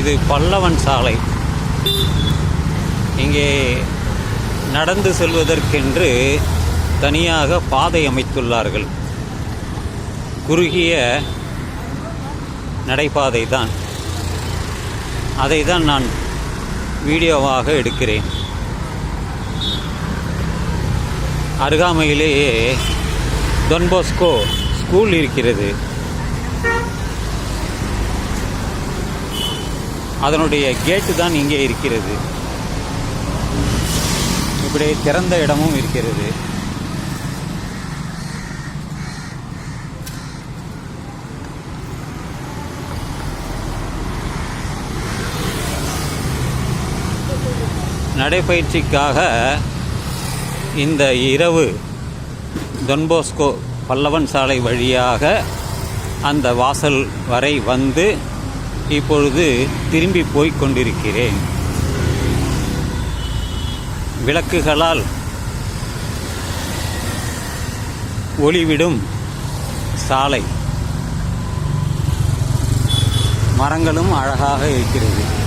இது பல்லவன் சாலை. இங்கே நடந்து செல்வதற்கென்று தனியாக பாதை அமைத்துள்ளார்கள். குறுகிய நடைபாதை தான். அதை தான் நான் வீடியோவாக எடுக்கிறேன். அருகாமையிலேயே தொன்போஸ்கோ ஸ்கூல் இருக்கிறது. அதனுடைய கேட்டு தான் இங்கே இருக்கிறது. இப்படி திறந்த இடமும் இருக்கிறது. நடைப்பயிற்சிக்காக இந்த இரவு டொன்போஸ்கோ பல்லவன் சாலை வழியாக அந்த வாசல் வரை வந்து இப்பொழுது திரும்பி போய் கொண்டிருக்கிறேன். விளக்குகளால் ஒளிவிடும் சாலை. மரங்களும் அழகாக இருக்கிறது.